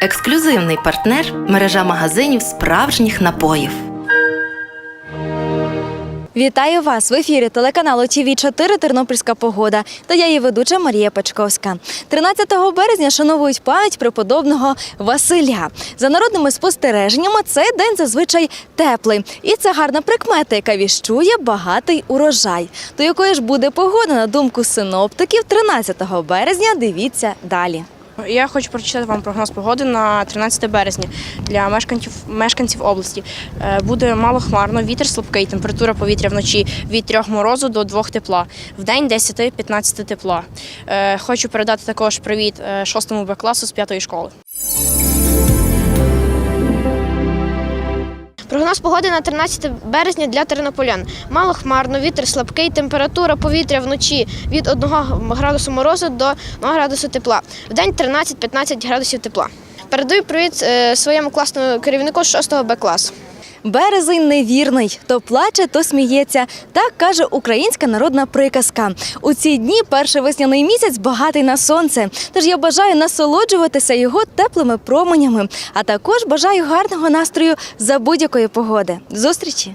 Ексклюзивний партнер мережа магазинів справжніх напоїв. Вітаю вас в ефірі телеканалу ТВ 4 Тернопільська погода та я її ведуча Марія Пачковська. 13 березня шановують пам'ять преподобного Василя. За народними спостереженнями, цей день зазвичай теплий, і це гарна прикмета, яка віщує багатий урожай. То якою ж буде погода на думку синоптиків 13 березня? Дивіться далі. Я хочу прочитати вам прогноз погоди на 13 березня для мешканців мешканців області. Е, Буде мало хмарно, вітер слабкий, температура повітря вночі від 3 морозу до 2 тепла. В день 10-15 тепла. Е, Хочу передати також привіт 6 Б класу з 5 школи. Прогноз погоди на 13 березня для тернополян. Мало хмарно, вітер слабкий, температура повітря вночі від 1 градусу морозу до 1 градусу тепла. В день 13-15 градусів тепла. Передаю привіт е, своєму класному керівнику з 6 Б класу. Березень невірний, то плаче, то сміється. Так каже українська народна приказка. У ці дні перший весняний місяць багатий на сонце. Тож я бажаю насолоджуватися його теплими променями, а також бажаю гарного настрою за будь-якої погоди. Зустрічі!